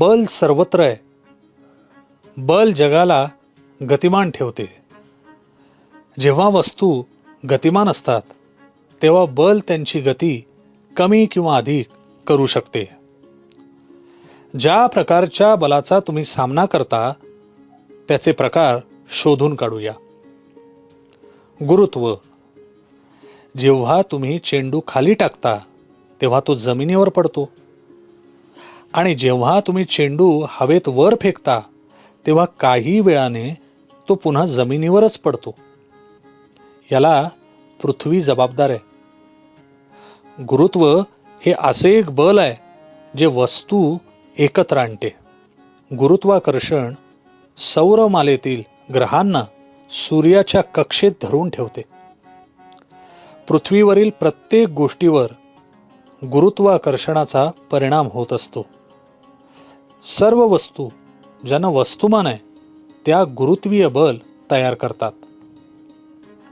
बल सर्वत्र आहे. बल जगाला गतिमान ठेवते. जेव्हा वस्तू गतिमान असतात तेव्हा बल त्यांची गती कमी किंवा अधिक करू शकते. ज्या प्रकारच्या बलाचा तुम्ही सामना करता त्याचे प्रकार शोधून काढूया. गुरुत्व. जेव्हा तुम्ही चेंडू खाली टाकता तेव्हा तो जमिनीवर पडतो. आणि जेव्हा तुम्ही चेंडू हवेत वर फेकता तेव्हा काही वेळाने तो पुन्हा जमिनीवरच पडतो. याला पृथ्वी जबाबदार आहे. गुरुत्व हे असे एक बल आहे जे वस्तू एकत्र आणते. गुरुत्वाकर्षण सौरमालेतील ग्रहांना सूर्याच्या कक्षेत धरून ठेवते. पृथ्वीवरील प्रत्येक गोष्टीवर गुरुत्वाकर्षणाचा परिणाम होत असतो. सर्व वस्तू ज्यांना वस्तुमान आहे त्या गुरुत्वीय बल तयार करतात.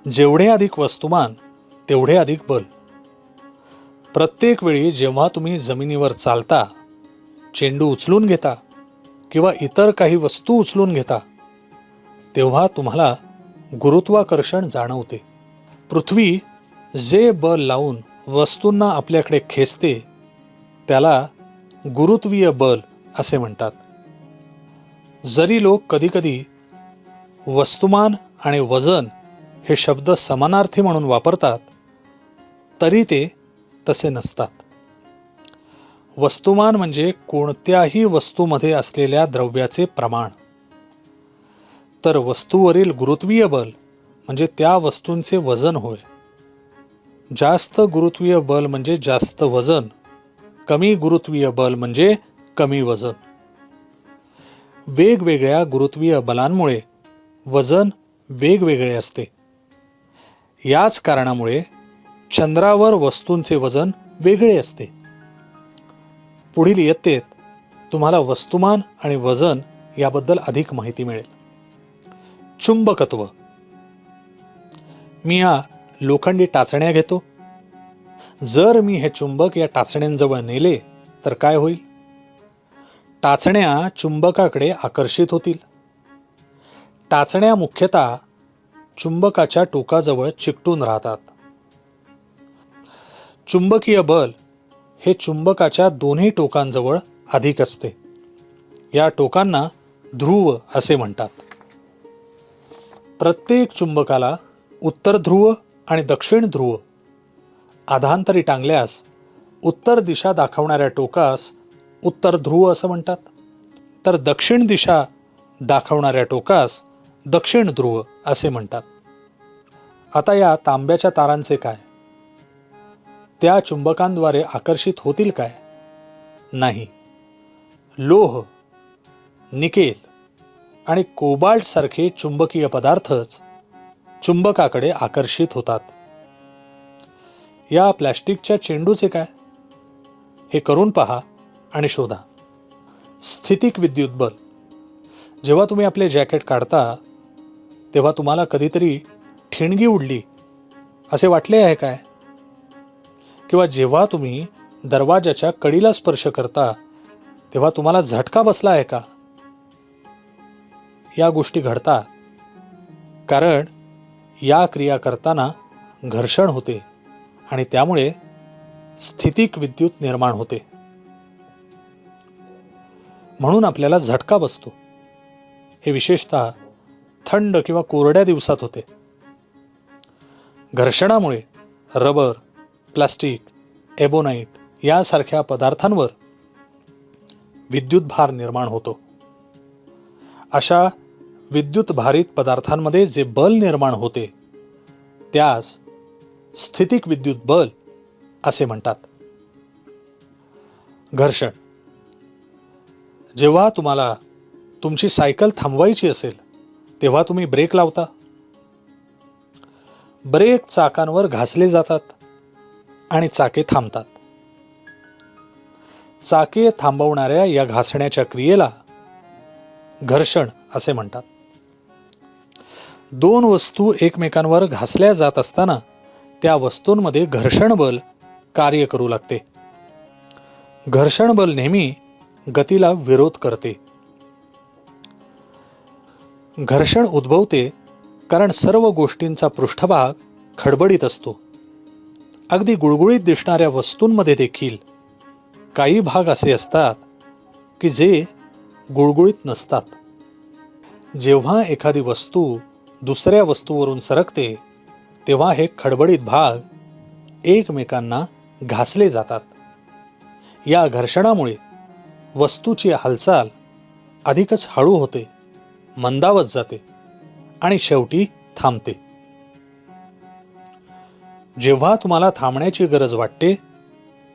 जेवढे अधिक वस्तुमान तेवढे अधिक बल. प्रत्येक वेळी जेव्हा तुम्ही जमिनीवर चालता चेंडू उचलून घेता किंवा इतर काही वस्तू उचलून घेता तेव्हा तुम्हाला गुरुत्वाकर्षण जाणवते. पृथ्वी जे बल लावून वस्तूंना आपल्याकडे खेचते त्याला गुरुत्वीय बल असे म्हणतात. जरी लोक कधीकधी वस्तुमान आणि वजन हे शब्द समानार्थी म्हणून वापरतात तरी ते तसे नसतात. वस्तुमान म्हणजे कोणत्याही वस्तूमध्ये असलेल्या द्रव्याचे प्रमाण. तर वस्तूवरील गुरुत्वीय बल म्हणजे त्या वस्तूंचे वजन होय. जास्त गुरुत्वीय बल म्हणजे जास्त वजन कमी गुरुत्वीय बल म्हणजे कमी वजन. वेगवेगळ्या गुरुत्वीय बलांमुळे वजन वेगवेगळे असते. याच कारणामुळे चंद्रावर वस्तूंचे वजन वेगळे असते. पुढील इयत्तेत तुम्हाला वस्तुमान आणि वजन याबद्दल अधिक माहिती मिळेल. चुंबकत्व. मी या लोखंडी टाचण्या घेतो. जर मी हे चुंबक या टाचण्यांजवळ नेले तर काय होईल? टाचण्या चुंबकाकडे आकर्षित होतील. टाचण्या मुख्यतः चुंबकाच्या टोकाजवळ चिकटून राहतात. चुंबकीय बल हे चुंबकाच्या दोन्ही टोकांजवळ अधिक असते. या टोकांना ध्रुव असे म्हणतात. प्रत्येक चुंबकाला उत्तर ध्रुव आणि दक्षिण ध्रुव आधांतरी टांगल्यास उत्तर दिशा दाखवणाऱ्या टोकास उत्तर ध्रुव असं म्हणतात. तर दक्षिण दिशा दाखवणाऱ्या टोकास दक्षिण ध्रुव असे म्हणतात. आता या तांब्याच्या तारांचे काय? त्या चुंबकांद्वारे आकर्षित होतील काय? नाही. लोह निकेल आणि कोबाल्टसारखे चुंबकीय पदार्थच चुंबकाकडे आकर्षित होतात. या प्लॅस्टिकच्या चेंडूचे काय? हे करून पहा. आणि शोधा. स्थितिक विद्युत बल. जेव्हा तुम्ही आपले जॅकेट काढता तेव्हा तुम्हाला कधीतरी ठिणगी उडली. असे वाटले आहे काय? किंवा जेव्हा तुम्ही दरवाजाच्या कडीला स्पर्श करता तेव्हा तुम्हाला झटका बसला आहे का? या गोष्टी घडतात कारण या क्रिया करताना घर्षण होते आणि त्यामुळे स्थितिक विद्युत निर्माण होते. म्हणून आपल्याला झटका बसतो. हे विशेषतः थंड किंवा कोरड्या दिवसात होते. घर्षणामुळे रबर प्लास्टिक एबोनाईट यासारख्या पदार्थांवर विद्युत भार निर्माण होतो. अशा विद्युत भारित पदार्थांमध्ये जे बल निर्माण होते त्यास स्थितिक विद्युत बल असे म्हणतात. घर्षण जेव्हा तुम्हाला तुमची सायकल थांबवायची असेल तेव्हा तुम्ही ब्रेक लावता. ब्रेक चाकांवर घासले जातात आणि चाके थांबतात. चाके थांबवणाऱ्या या घासण्याच्या क्रियेला घर्षण असे म्हणतात. दोन वस्तू एकमेकांवर घासल्या जात असताना त्या वस्तूंमध्ये घर्षण बल कार्य करू लागते. घर्षण बल नेहमी गतीला विरोध करते. घर्षण उद्भवते कारण सर्व गोष्टींचा पृष्ठभाग खडबडीत असतो. अगदी गुळगुळीत दिसणाऱ्या वस्तूंमध्ये देखील काही भाग असे असतात की जे गुळगुळीत नसतात. जेव्हा एखादी वस्तू दुसऱ्या वस्तूवरून सरकते तेव्हा हे खडबडीत भाग एकमेकांना घासले जातात. या घर्षणामुळे वस्तूची हालचाल अधिकच हळू होते मंदावत जाते आणि शेवटी थांबते. जेव्हा तुम्हाला थांबण्याची गरज वाटते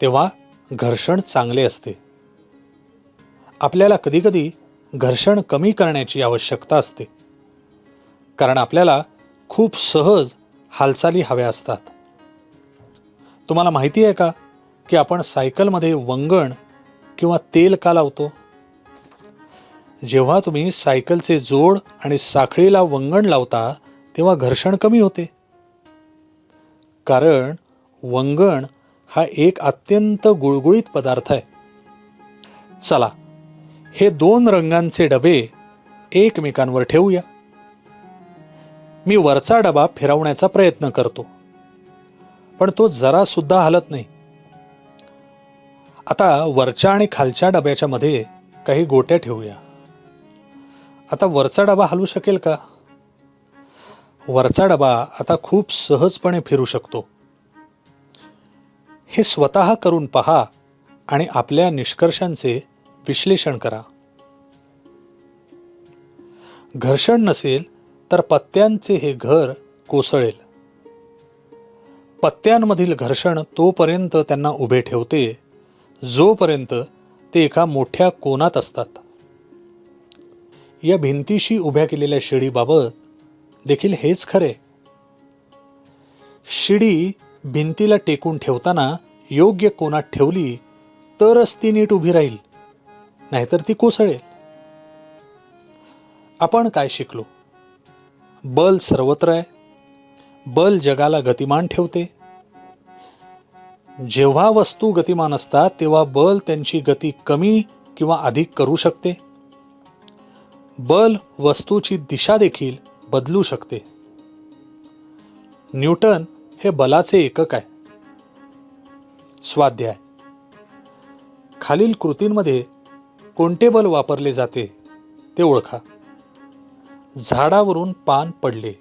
तेव्हा घर्षण चांगले असते. आपल्याला कधीकधी घर्षण कमी करण्याची आवश्यकता असते कारण आपल्याला खूप सहज हालचाली हव्या असतात. तुम्हाला माहिती आहे का की आपण सायकलमध्ये वंगण किंवा तेल का लावतो? जेव्हा तुम्ही सायकलचे जोड आणि साखळीला वंगण लावता तेव्हा घर्षण कमी होते. कारण वंगण हा एक अत्यंत गुळगुळीत पदार्थ आहे. चला हे दोन रंगांचे डबे एकमेकांवर ठेवूया. मी वरचा डबा फिरवण्याचा प्रयत्न करतो. पण तो जरासुद्धा हलत नाही. आता वरच्या आणि खालच्या डब्याच्या मध्ये काही गोट्या ठेवूया. आता वरचा डबा हलू शकेल का? वरचा डबा आता खूप सहजपणे फिरू शकतो. हे स्वतः करून पहा आणि आपल्या निष्कर्षांचे विश्लेषण करा. घर्षण नसेल तर पत्त्यांचे हे घर कोसळेल. पत्त्यांमधील घर्षण तोपर्यंत त्यांना उभे ठेवते जोपर्यंत ते एका मोठ्या कोनात असतात. या भिंतीशी उभ्या केलेल्या शिडीबाबत देखील हेच खरे. शिडी भिंतीला टेकून ठेवताना योग्य कोनात ठेवली तरच ती नीट उभी राहील नाहीतर ती कोसळेल. आपण काय शिकलो? बल सर्वत्र आहे. बल जगाला गतिमान ठेवते. जेव्हा वस्तू गतिमान असतात तेव्हा बल त्यांची गती कमी किंवा अधिक करू शकते. बल वस्तूची दिशा देखील बदलू शकते. न्यूटन हे बलाचे एकक आहे. स्वाध्याय. खालील कृतींमध्ये कोणते बल वापरले जाते ते ओळखा. झाडावरून पान पडले.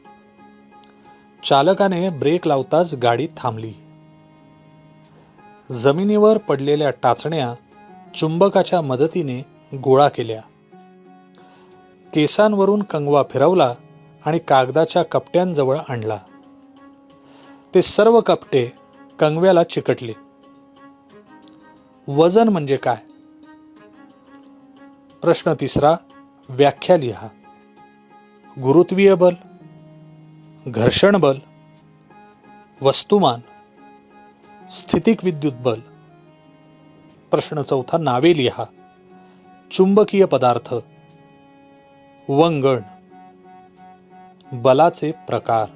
चालकाने ब्रेक लावताच गाडी थांबली. जमिनीवर पडलेल्या टाचण्या चुंबकाच्या मदतीने गोळा केल्या. केसांवरून कंगवा फिरवला आणि कागदाच्या कपट्यांजवळ आणला. ते सर्व कपटे कंगव्याला चिकटले. वजन म्हणजे काय? प्रश्न तिसरा व्याख्या लिहा. गुरुत्वीय बल घर्षण बल वस्तुमान. स्थितिक विद्युत बल. प्रश्न चौथा नावे लिहा. चुंबकीय पदार्थ. वंगण. बलाचे प्रकार.